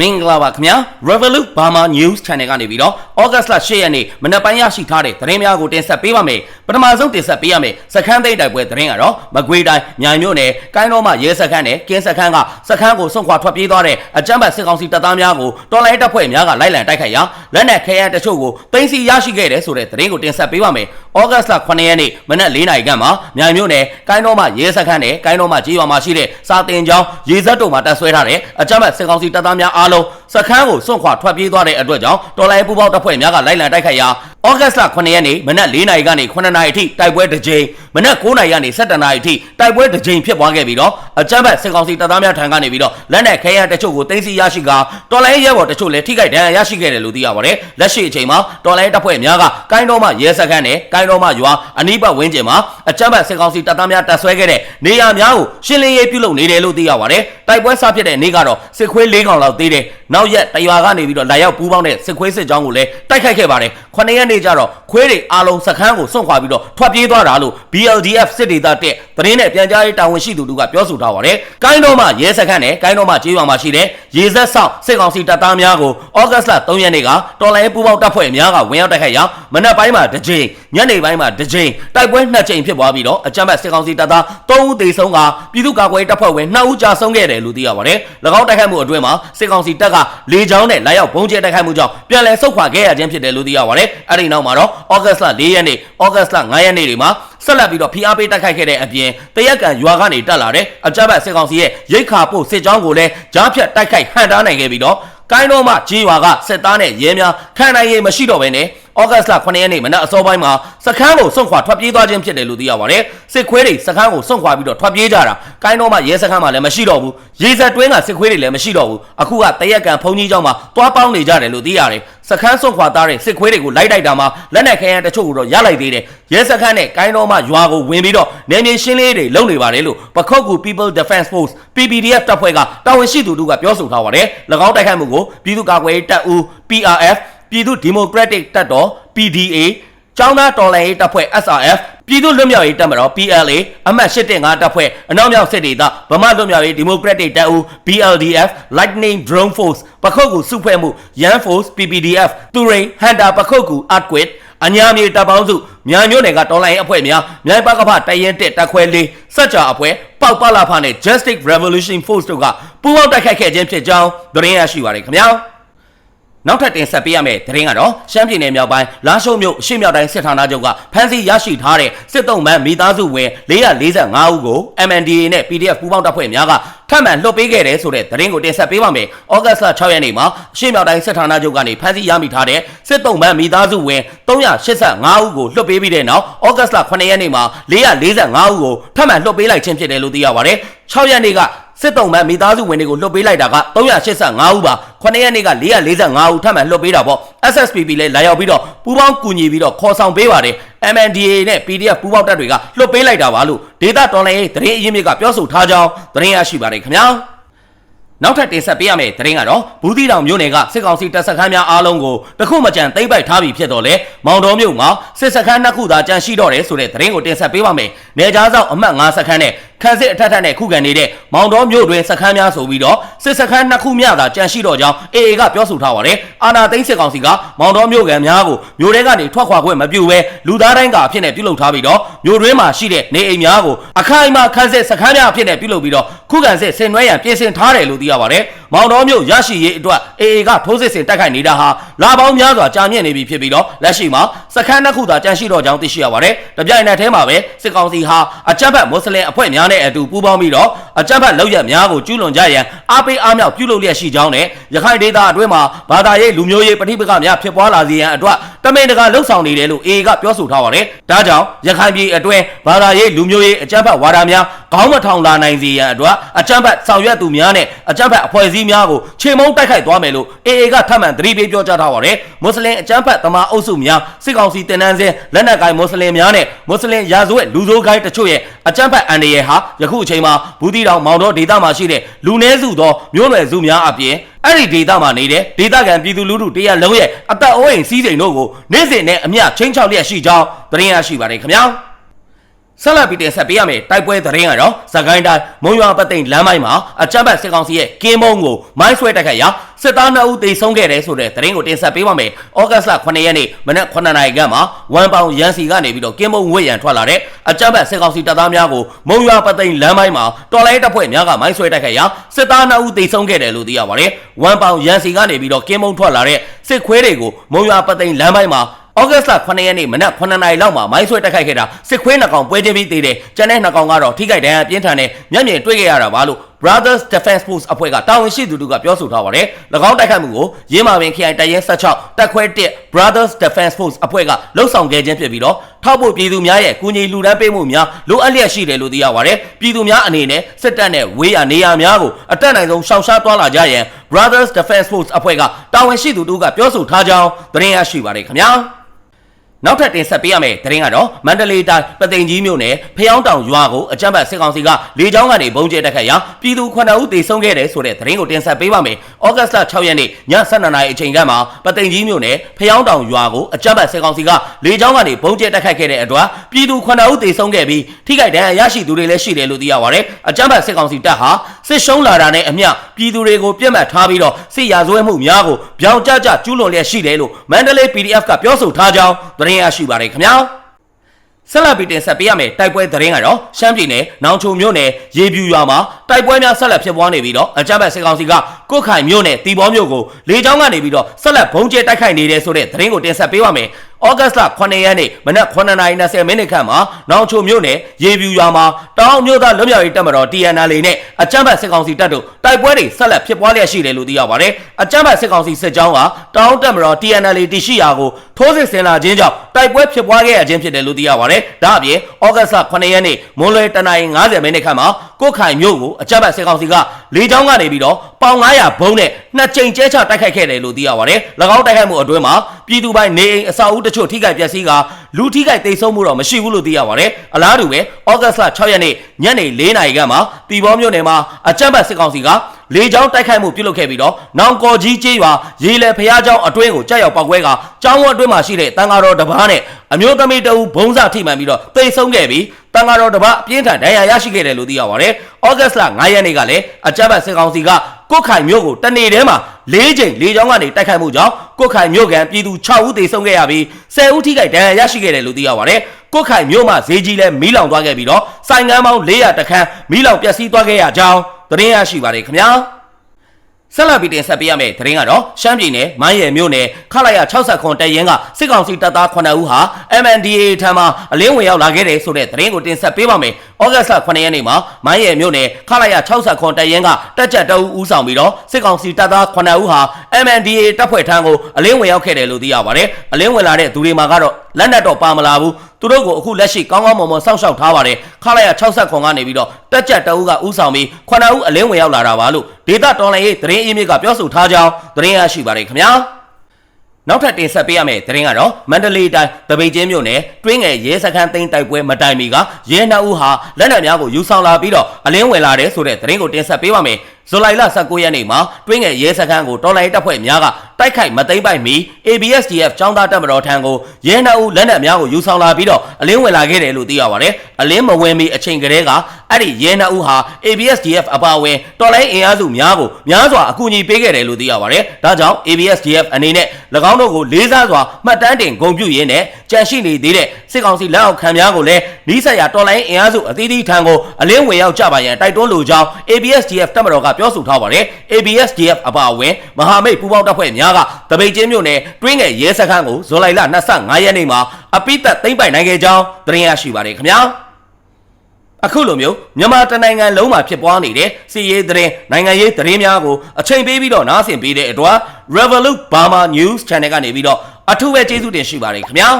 မင်္ဂလာပါခင်ဗျာ Revolut Burma News Channel ကနေပြီးတော့ August လ10ရက်နေ့မနက်ပိုင်းရရှိထားတဲ့သတင်းများကိုတင်ဆက်ပေးပါမယ်ပထမဆုံးတင်ဆက်ပေးရမယ်စခန်းသိမ်းတိုက်ပွဲသတင်းကတော့မကွေးတိုင်းမြိုင်မြို့နယ်ကိုင်းတော်မှရဲစခန်းနဲ့ကင်းစခန်းကစခန်းကိုစွန့်ခွာထွက်ပြေးသွားတဲ့အကြမ်းဖက်စစ်ကောင်စီတပ်သားများကိုတော်လိုင်းတပ်ဖွဲ့များကလိုက်လံတိုက်ခိုက်ရာလက်နက်ခဲယမ်းတချို့ကိုသိမ်းဆည်းရရှိခဲ့တယ်ဆိုတဲ့သတင်းကိုတင်ဆက်ပေးပါမယ် August လ9ရက်နေ့မနက်4နာရီခန့်မှာမြိုင်မြို့နယ်ကိုင်းတော်မှရဲစခန်းနဲ့ကိုင်းတော်မှကြေးရွာမှာရှိတဲ့စာတင်ကျောင်းရေစက်တုံမှာတပ်ဆွဲထားတဲ့အကြမ်းဖက်စစ်ကောင်စီတပ်သားများအားလုံးစခန်းကိုစွန့်ခွာထွက်ပြေးသွားတဲ့အတွက်ကြောင့်တော်လိုင်းပူပေါင်းတပ်ဖွဲ့များကလိုက်လံတိုက်ခိုက်ရာ ဩဂတ်စ်လ9ရက်နေ့မနက်4နာရီကနေ9နာရီအထိတိုက်ပွဲတစ်ကြိမ်မနက်9နာရီကနေ17နာရီအထိတိုက်ပွဲတစ်ကြိမ်ဖြစ်ပွားခဲ့ပြီးတော့အကြမ်းဖက်စစ်ကောင်စီတပ်သားများထံကနေပြီးတော့လက်နက်ခဲယမ်းတချို့ကိုသိမ်းဆည်းရရှိကာတော်လိုင်းရဲဘော်တချို့လည်းထိခိုက်ဒဏ်ရာရရှိခဲ့တယ်လို့သိရပါတယ်လက်ရှိအချိန်မှာတော်လိုင်းတပ်ဖွဲ့များကကိုင်းတော်မှရဲစခန်းနဲ့ကိုင်းတော်မှရွာအနီးပတ်ဝန်းကျင်မှာအကြမ်းဖက်စစ်ကောင်စီတပ်သားများတပ်ဆွဲခဲ့တဲ့နေရာများကိုရှင်းလင်းရေးပြုလုပ်နေတယ်လို့သိရပါတယ်တိုက်ပွဲစဖြစ်တဲ့နေ့ကတော့စစ်ခွေး၄កောင်လောက်သေးတယ်နောက်ရက်တရွာကနေပြီးတော့လာရောက်ပူးပေါင်းတဲ့စစ်ခွေးစစ်ကြောင်းကိုလည်းတိုက်ခိုက်ခဲ့ပါတယ်9ရက်နေ့ကျတော့ခွေးတွေအားလုံးစခန်းကိုစွန့်ခွာပြီးတော့ထွက်ပြေးသွားတာလို့ BLDF စစ်ဒေသတက်သတင်းနဲ့ပြန်ကြားရေးတာဝန်ရှိသူတို့ကပြောဆိုထားပါတယ်။ကိုင်းတော်မှရဲစခန်းနဲ့ကိုင်းတော်မှကျေးရွာမှာရှိတဲ့ရေစက်ဆောင်စစ်ကောင်စီတပ်သားများကိုဩဂတ်စ်လ3ရက်နေ့ကတော်လိုင်းပူပေါင်းတပ်ဖွဲ့များကဝင်ရောက်တိုက်ခိုက်ရာမနက်ပိုင်းမှာတစ်ကြိမ်ညနေပိုင်းမှာတစ်ကြိမ်တိုက်ပွဲနှစ်ကြိမ်ဖြစ်ပွားပြီးတော့အကြမ်းဖက်စစ်ကောင်စီတပ်သား3ဦးသေဆုံးကပြည်သူ့ကာကွယ်ရေးတပ်ဖွဲ့ဝင်2ဦးကြာဆုံးခဲ့တယ်လို့သိရပါတယ်။၎င်းတိုက်ခိုက်မှုအတွင်းမှာစစ်ကောင်စီတပ်ကလေကြောင်းနဲ့လာရောက်ဘုံကျဲတိုက်ခိုက်မှုကြောင့်ပြန်လည်ဆုတ်ခွာခဲ့ရခြင်းဖြစ်တယ်လို့သိရပါတယ်။အဲဒီနောက်မှာတော့ဩဂတ်စ်လ4ရက်နေ့ဩဂတ်စ်လ9ရက်နေ့တွေမှာဆက်လက်ပြီးတော့ဖိအားပေးတိုက်ခိုက်ခဲ့တဲ့အပြင်တရက်ကန်ရွာကနေတက်လာတဲ့အကြမ်းဖက်စစ်ကောင်စီရဲ့ရိတ်ခါပို့စစ်ကြောင်းကိုလည်းကြားဖြတ်တိုက်ခိုက်ဟန်တားနိုင်ခဲ့ပြီးတော့ကိုင်းတော်မှကြီးရွာကစစ်သားနဲ့ရဲများခံနိုင်ရည်မရှိတော့ဘဲနဲ့ ဩဂတ်စ်လ9ရက်နေ့မနက်အစောပိုင်းမှာစခန်းကိုစွန့်ခွာထွက်ပြေးသွားခြင်းဖြစ်တယ်လို့သိရပါတယ်စစ်ခွေးတွေစခန်းကိုစွန့်ခွာပြီးတော့ထွက်ပြေးကြတာကိုင်းတော်မှရဲစခန်းမှာလည်းမရှိတော့ဘူးရေစက်တွင်းကစစ်ခွေးတွေလည်းမရှိတော့ဘူးအခုကတရက်ကန်ဖုန်ကြီးเจ้าမှာတွားပေါင်းနေကြတယ်လို့သိရတယ်စခန်းစွန့်ခွာသားတဲ့စစ်ခွေးတွေကိုလိုက်တိုက်တာမှာလက်နက်ခဲယမ်းတချို့ကိုတော့ရလိုက်သေးတယ်ရဲစခန်းနဲ့ကိုင်းတော်မှရွာကိုဝင်ပြီးတော့နေမြေရှင်းလေးတွေလုပ်နေပါတယ်လို့ပခုတ်ကူ People Defense Force PPDF တပ်ဖွဲ့ကတာဝန်ရှိသူတို့ကပြောဆိုထားပါတယ်၎င်းတိုက်ခိုက်မှုကိုပြည်သူ့ကာကွယ်ရေးတပ်ဦး PRF ပြည်သူ့ဒီမိုကရက်တစ်တပ်တော် PDA ကျောင်းသားတော်လှန်ရေးတပ်ဖွဲ့ SRF ပြည်သူ့လွတ်မြောက်ရေးတပ်မတော် PLA အမှတ်815တပ်ဖွဲ့အနောက်မြောက်စစ်ဒေသဗမာလွတ်မြောက်ရေးဒီမိုကရက်တစ်တပ်ဦး BLDF Lightning Drone Force ပခုတ်ကူစုဖွဲ့မှု Yan Force PPDF တူရိန်ဟန်တာပခုတ်ကူ Earthquake အညာမြေတပ်ပေါင်းစုမြန်မျိုးနယ်ကတော်လိုင်းအဖွဲ့များမြိုင်ပကဖတရင်တက်တက်ခွဲလေးစက်ကြအဖွဲ့ပေါက်ပလာဖနဲ့ Justice Revolution Force တို့ကပူးပေါင်းတိုက်ခိုက်ခဲ့ခြင်းဖြစ်ကြောင်းသတင်းရရှိပါတယ်ခင်ဗျာ နောက်ထပ်တင်ဆက်ပေးရမယ့်သတင်းကတော့ရှမ်းပြည်နယ်မြောက်ပိုင်းလာရှုံမြို့အရှေ့မြောက်တိုင်းစစ်ဌာနချုပ်ကဖမ်းဆီးရရှိထားတဲ့စစ်တုံးမှန်မိသားစုဝင်445ဦးကို MNDA နဲ့ PDF ပူးပေါင်းတပ်ဖွဲ့များကထပ်မံလွှတ်ပေးခဲ့တယ်ဆိုတဲ့သတင်းကိုတင်ဆက်ပေးပါမယ်။ဩဂတ်စ်လ6ရက်နေ့မှာအရှေ့မြောက်တိုင်းစစ်ဌာနချုပ်ကနေဖမ်းဆီးရမိထားတဲ့စစ်တုံးမှန်မိသားစုဝင်385ဦးကိုလွှတ်ပေးပြီးတဲ့နောက်ဩဂတ်စ်လ9ရက်နေ့မှာ445ဦးကိုထပ်မံလွှတ်ပေးလိုက်ခြင်းဖြစ်တယ်လို့သိရပါတယ်။6ရက်နေ့က စစ်တုံးမှမိသားစုဝင်တွေကိုလွှတ်ပေးလိုက်တာက385ဦးပါ9ရက်နေ့က445ဦးထပ်မံလွှတ်ပေးတာပေါ့ SSPP လည်းလာရောက်ပြီးတော့ပူးပေါင်းကူညီပြီးတော့ခေါ်ဆောင်ပေးပါတယ် MNDA နဲ့ PDF ပူးပေါင်းတပ်တွေကလွှတ်ပေးလိုက်တာပါလို့ဒေတာတော်လိုင်းရေးသတင်းအရင်းမြစ်ကပြောဆိုထားကြောင်းသတင်းရရှိပါတယ်ခင်ဗျာနောက်ထပ်တင်ဆက်ပေးရမယ့်သတင်းကတော့ဘူးသီးတောင်မြို့နယ်ကစစ်ကောင်စီတပ်စခန်းများအားလုံးကိုတခုမှကြံသိမ့်ပိုက်ထားပြီးဖြစ်တော့လေမောင်တော်မြို့မှာစစ်စခန်းနှစ်ခုသာကြံရှိတော့တယ်ဆိုတဲ့သတင်းကိုတင်ဆက်ပေးပါမယ်။နေကြားဆောင်အမှတ်5စခန်းနဲ့ ခန်းစစ်အထက်ထက်နဲ့ခုခံနေတဲ့မောင်တော်မြို့တွင်စခန်းများဆိုပြီးတော့စစ်စခန်းနှစ်ခုမျှသာကြံရှိတော့ကြောင်း AA ကပြောဆိုထားပါတယ်။အာနာသိန်းစစ်ကောင်စီကမောင်တော်မြို့ကန်များကိုမြို့ထဲကနေထွက်ခွာခွင့်မပြုဘဲလူသားတိုင်းကအဖြစ်နဲ့ပြုလုပ်ထားပြီးတော့မြို့တွင်းမှာရှိတဲ့နေအိမ်များကိုအခိုင်အမာခန်းစစ်စခန်းများအဖြစ်နဲ့ပြုလုပ်ပြီးတော့ခုခံစစ်ဆင်နွှဲရန်ပြင်ဆင်ထားတယ်လို့သိရပါတယ်။မောင်တော်မြို့ရရှိရေးအတွက် AA ကထိုးစစ်ဆင်တိုက်ခိုက်နေတာဟာလာပေါင်းများစွာကြာမြင့်နေပြီဖြစ်ပြီးတော့လက်ရှိမှာစခန်းနှစ်ခုသာကြန့်ရှိတော့ကြောင်းသိရှိရပါတယ်။တပြိုင်နက်တည်းမှာပဲစစ်ကောင်စီဟာအကြမ်းဖက်မွတ်စလင်အဖွဲ့များနဲ့အတူပူးပေါင်းပြီးတော့အကြမ်းဖက်လုပ်ရက်များကိုကျူးလွန်ကြရန်အားပေးအားမြောက်ပြုလုပ်လျက်ရှိကြောင်းနဲ့ရခိုင်ဒေသအတွင်းမှာဘာသာရေးလူမျိုးရေးပဋိပက္ခများဖြစ်ပွားလာစေရန်အတွက်တမင်တကာလှုပ်ဆောင်နေတယ်လို့ AA ကပြောဆိုထားပါတယ်။ဒါကြောင့်ရခိုင်ပြည်အတွင်းဘာသာရေးလူမျိုးရေးအကြမ်းဖက်ဝါဒများခေါင်းမထောင်လာနိုင်စေရန်အတွက်အကြမ်းဖက်ဆောင်ရွက်သူများနဲ့အကြမ်းဖက်အဖွဲ့အစည်းများကိုခြေမုံတိုက်ခိုက်သွားမယ်လို့ AA ကထပ်မံသတိပေးပြောကြားထားပါတယ်။မွတ်စလင်အကြမ်းဖက်သမားအုပ်စုများစစ်ကောင်စီတင်နန်းစင်းလက်နက်ကိုင်မွတ်စလင်များနဲ့မွတ်စလင်ရာဇဝတ်လူဆိုးကိုင်းတချို့ရဲ့အကြမ်းဖက်အန်ဒီရဲဟာယခုအချိန်မှာဘူးတီတောင်မောင်တော်ဒေသမှာရှိတဲ့လူနည်းစုသောမျိုးနွယ်စုများအပြင်အဲ့ဒီဒေသမှာနေတဲ့ဒေသခံပြည်သူလူထုတရက်လုံးရဲ့အသက်အိုးအိမ်စီးစိမ်တို့ကိုနေ့စဉ်နဲ့အမျှချင်းချောက်လျက်ရှိကြောင်းသတင်းရရှိပါတယ်ခင်ဗျာ ဆက်လက်ပြီးတင်ဆက်ပေးရမယ်တိုက်ပွဲသတင်းကတော့သခိုင်းတိုင်းမုံရွာပသိမ်လမ်းပိုင်းမှာအကြမ်းဖက်စစ်ကောင်စီရဲ့ကင်းမုံကိုမိုင်းဆွဲတိုက်ခိုက်ရာစစ်သား2ဦးသေဆုံးခဲ့တယ်ဆိုတဲ့သတင်းကိုတင်ဆက်ပေးပါမယ်။ဩဂတ်စ်လ9ရက်နေ့မနက်9နာရီခန့်မှာဝမ်ပေါင်ရန်စီကနေပြီးတော့ကင်းမုံဝှက်ရန်ထွက်လာတဲ့အကြမ်းဖက်စစ်ကောင်စီတပ်သားများကိုမုံရွာပသိမ်လမ်းပိုင်းမှာတော်လိုင်းတပ်ဖွဲ့များကမိုင်းဆွဲတိုက်ခိုက်ရာစစ်သား2ဦးသေဆုံးခဲ့တယ်လို့သိရပါတယ်။ဝမ်ပေါင်ရန်စီကနေပြီးတော့ကင်းမုံထွက်လာတဲ့စစ်ခွေးတွေကိုမုံရွာပသိမ်လမ်းပိုင်းမှာ ဩဂတ်စ်လ9ရက်နေ့မနက်9နာရီလောက်မှာမိုင်းဆွဲတက်ခိုက်ခဲ့တာစစ်ခွေးနှကောင်ပွဲချင်းပြီးသေးတယ်။ကျန်တဲ့နှကောင်ကတော့ထိခိုက်ဒဏ်ရာပြင်းထန်တဲ့မျက်မြင်တွေ့ခဲ့ရတာပါလို့ Brothers Defense Force အဖွဲ့ကတာဝန်ရှိသူတို့ကပြောဆိုထားပါတယ်။၎င်းတိုက်ခိုက်မှုကိုရင်းမာပင်ခရိုင်တရဲ16တက်ခွဲ1 Brothers Defense Force အဖွဲ့ကလှုပ်ဆောင်ခဲ့ခြင်းဖြစ်ပြီးတော့ထောက်ဖို့ပြည်သူများရဲ့ကူညီလူဒန်းပေးမှုများလိုအပ်လျက်ရှိတယ်လို့သိရပါတယ်။ပြည်သူများအနေနဲ့စစ်တပ်နဲ့ဝေးရနေရများကိုအတက်နိုင်ဆုံးရှောင်ရှားသွားလာကြရန် Brothers Defense Force အဖွဲ့ကတာဝန်ရှိသူတို့ကပြောဆိုထားကြောင်းသတင်းရရှိပါတယ်ခင်ဗျာ။ နောက်ထပ်တင်ဆက်ပေးရမယ့်သတင်းကတော့မန္တလေးတိုင်းပသိမ်ကြီးမြို့နယ်ဖျောင်းတောင်ရွာကိုအကြမ်းဖက်စစ်ကောင်စီကလေကြောင်းကနေဘုံကျဲတက်ခတ်ရာပြည်သူ9ဦးသေဆုံးခဲ့တယ်ဆိုတဲ့သတင်းကိုတင်ဆက်ပေးပါမယ်။ဩဂတ်စ်လ6ရက်နေ့ည7:00နာရီအချိန်ကမှပသိမ်ကြီးမြို့နယ်ဖျောင်းတောင်ရွာကိုအကြမ်းဖက်စစ်ကောင်စီကလေကြောင်းကနေဘုံကျဲတက်ခတ်ခဲ့တဲ့အတွက်ပြည်သူ9ဦးသေဆုံးခဲ့ပြီးထိခိုက်ဒဏ်ရာရရှိသူတွေလည်းရှိတယ်လို့သိရပါတယ်။အကြမ်းဖက်စစ်ကောင်စီတပ်ဟာစစ်ရှုံးလာတာနဲ့အမျှပြည်သူတွေကိုပြစ်မှတ်ထားပြီးတော့စစ်ရာဇဝဲမှုများကိုပြောင်ကြကြကျူးလွန်လျက်ရှိတယ်လို့မန္တလေး PDF ကပြောဆိုထားကြောင်းသတင်းရရှိပါတယ်ခင်ဗျာ။ဆက်လက်ပြီးတင်ဆက်ပေးရမယ်တိုက်ပွဲသတင်းကတော့ရှမ်းပြည်နယ်နောင်ချုံမြို့နယ်ရေပြူရွာမှာတိုက်ပွဲများဆက်လက်ဖြစ်ပွားနေပြီးတော့အကြမ်းဖက်စစ်ကောင်စီကကုတ်ခိုင်မြို့နယ်တီဘောမြို့ကိုလေကြောင်းကနေပြီးတော့ဆက်လက်ဘုံကျဲတိုက်ခိုက်နေတယ်ဆိုတဲ့သတင်းကိုတင်ဆက်ပေးပါမယ် ဩဂတ်စ်လ9ရက်နေ့မနက်9:20မိနစ်ခန့်မှာနောင်ချုံမြို့နယ်ရေပြူရွာမှာတောင်မြို့သားလွတ်မြောက်ရေးတပ်မတော် TNL နဲ့အကြမ်းဖက်စစ်ကောင်စီတပ်တို့တိုက်ပွဲတွေဆက်လက်ဖြစ်ပွားလျက်ရှိတယ်လို့သိရပါတယ်။အကြမ်းဖက်စစ်ကောင်စီစစ်ကြောင်းကတောင်တပ်မတော် TNL တရှိရာကိုထိုးစစ်ဆင်လာခြင်းကြောင့်တိုက်ပွဲဖြစ်ပွားခဲ့ရခြင်းဖြစ်တယ်လို့သိရပါတယ်။ဒါအပြင်ဩဂတ်စ်လ9ရက်နေ့မွန်းလွယ်တနင်္လာ50မိနစ်ခန့်မှာကိုခိုင်မြို့ကိုအကြမ်းဖက်စစ်ကောင်စီကလေကြောင်းကနေပြီးတော့ပေါင်900ဘုံနဲ့နှစ်ကြိမ်ကျဲချတိုက်ခိုက်ခဲ့တယ်လို့သိရပါတယ်။၎င်းတိုက်ခိုက်မှုအတွင်းမှာပြည်သူပိုင်းနေအိမ်အဆောက်အဦတချို့ထိခိုက်ပျက်စီးကလူထိခိုက်တိတ်ဆုံးမှုတော့မရှိဘူးလို့သိရပါတယ်။အလားတူပဲဩဂတ်စ်လ6ရက်နေ့ညနေ4နာရီခန့်မှာတီဘောမြို့နယ်မှာအကြမ်းဖက်စစ်ကောင်စီက လေကြောင်းတိုက်ခိုက်မှုပြုလုပ်ခဲ့ပြီးတော့နောင်ကော်ကြီးကျေးရွာရေလယ်ဖရားကျောင်းအတွင်းကိုကြောက်ရောက်ပောက်ကွဲကကျောင်းဝအတွင်းမှာရှိတဲ့တန်ဃာတော်တပားနဲ့အမျိုးသမီးတဦးဘုံစထိမှန်ပြီးတော့တိတ်ဆုံးခဲ့ပြီးတန်ဃာတော်တပားအပြင်းထန်ဒဏ်ရာရရှိခဲ့တယ်လို့သိရပါတယ်။ဩဂတ်စ်လ9ရက်နေ့ကလည်းအကြမ်းဖက်စစ်ကောင်စီကကုတ်ခိုင်မြို့ကိုတနေထဲမှာ ၄ချိန်လေကြောင်းကနေတိုက်ခိုက်မှုကြောင့်ကုတ်ခိုင်မြို့ကန်ပြည်သူ6ဦးသေဆုံးခဲ့ရပြီး10ဦးထိခိုက်ဒဏ်ရာရရှိခဲ့တယ်လို့သိရပါတယ်။ကုတ်ခိုင်မြို့မှာဈေးကြီးလဲမီးလောင်သွားခဲ့ပြီးတော့ဆိုင်ငန်းပေါင်း400တခန်းမီးလောင်ပျက်စီးသွားခဲ့ရကြောင်းသတင်းရရှိပါတယ်ခင်ဗျာ။ ဆက်လက်ပြီးတင်ဆက်ပေးရမယ့်သတင်းကတော့ရှမ်းပြည်နယ်မိုင်းရယ်မြို့နယ်ခလာရ60ခွန်တပ်ရင်းကစစ်ကောင်စီတပ်သား9ဦးဟာ MNDAA ထံမှအလင်းဝင်ရောက်လာခဲ့တယ်ဆိုတဲ့သတင်းကိုတင်ဆက်ပေးပါမယ်။ဩဂတ်စ်လ9ရက်နေ့မှာမိုင်းရယ်မြို့နယ်ခလာရ60ခွန်တပ်ရင်းကတပ်ချက်တအူဦးဆောင်ပြီးတော့စစ်ကောင်စီတပ်သား9ဦးဟာ MNDAA တပ်ဖွဲ့ထံကိုအလင်းဝင်ရောက်ခဲ့တယ်လို့သိရပါတယ်။အလင်းဝင်လာတဲ့သူတွေမှာကတော့ လက်နက်တော့ပါမလာဘူး။သူတို့ကိုအခုလက်ရှိကောင်းကောင်းမွန်မွန်စောင့်ရှောက်ထားပါတယ်ခလာရ60ခွန်ကနေပြီးတော့တက်ကြက်တအုပ်ကဥဆောင်ပြီး9ဦးအလင်းဝင်ရောက်လာတာပါလို့ဒေတာတော်လိုင်းရေးသတင်းအင်းမြစ်ကပြောဆိုထားကြောင်းသတင်းရရှိပါတယ်ခင်ဗျာနောက်ထပ်တင်ဆက်ပေးရမယ့်သတင်းကတော့မန္တလေးတိုင်းတပိတ်ကျင်းမြို့နယ်တွင်းငယ်ရဲစခန်းသိမ်းတိုက်ပွဲမတိုင်မီကရဲနှအုပ်ဟာလက်နက်များကိုယူဆောင်လာပြီးတော့အလင်းဝင်လာတယ်ဆိုတဲ့သတင်းကိုတင်ဆက်ပေးပါမယ်ဇူလိုင်လ19ရက်နေ့မှာတွင်းငယ်ရဲစခန်းကိုတော်လိုင်းတပ်ဖွဲ့များကတိုက်ခိုက်မသိမ်းပိုက်မီ ABSDF ចောင်းသားတပ်မတော်ထံကိုရဲနှအုပ်လက်နက်များကိုယူဆောင်လာပြီးတော့အလင်းဝင်လာခဲ့တယ်လို့သိရပါတယ်အလင်းမဝင်မီအချိန်ကလေးကအဲ့ဒီရဲနှအုပ်ဟာ ABSDF အပါအဝင်တော်လိုင်းအင်အားစုများကိုများစွာအကူအညီပေးခဲ့တယ်လို့သိရပါတယ်ဒါကြောင့် ABSDF အနေနဲ့၎င်းတို့ကိုလေးစားစွာမှတ်တမ်းတင်ဂုဏ်ပြုရင်းနဲ့ကြန့်ရှိနေသေးတဲ့စစ်ကောင်စီလက်အောက်ခံများကိုလည်းနီးစပ်ရာတော်လိုင်းအင်အားစုအသီးသီးထံကိုအလင်းဝင်ရောက်ကြပါရန်တိုက်တွန်းလိုကြောင်း ABSDF တပ်မတော်ကပြောဆိုထားပါတယ် ABSDF အပါအဝင်မဟာမိတ်ပူးပေါင်းတပ်ဖွဲ့များကတပိတ်ချင်းမြို့နယ်တွင်းငယ်ရဲစခန်းကိုဇူလိုင်လ25ရက်နေ့မှာအပိသက်သိမ်းပိုက်နိုင်ခဲ့ကြောင်းသတင်းရရှိပါတယ်ခင်ဗျာအခုလိုမျိုးမြန်မာတနိုင်ငံလုံးမှာဖြစ်ပွားနေတဲ့စီရေးသတင်းနိုင်ငံရေးသတင်းများကိုအချိန်ပေးပြီးတော့နားဆင်ပေးတဲ့အတွက် Revolut Burma News Channel ကနေပြီးတော့အထူးပဲကျေးဇူးတင်ရှိပါတယ်ခင်ဗျာ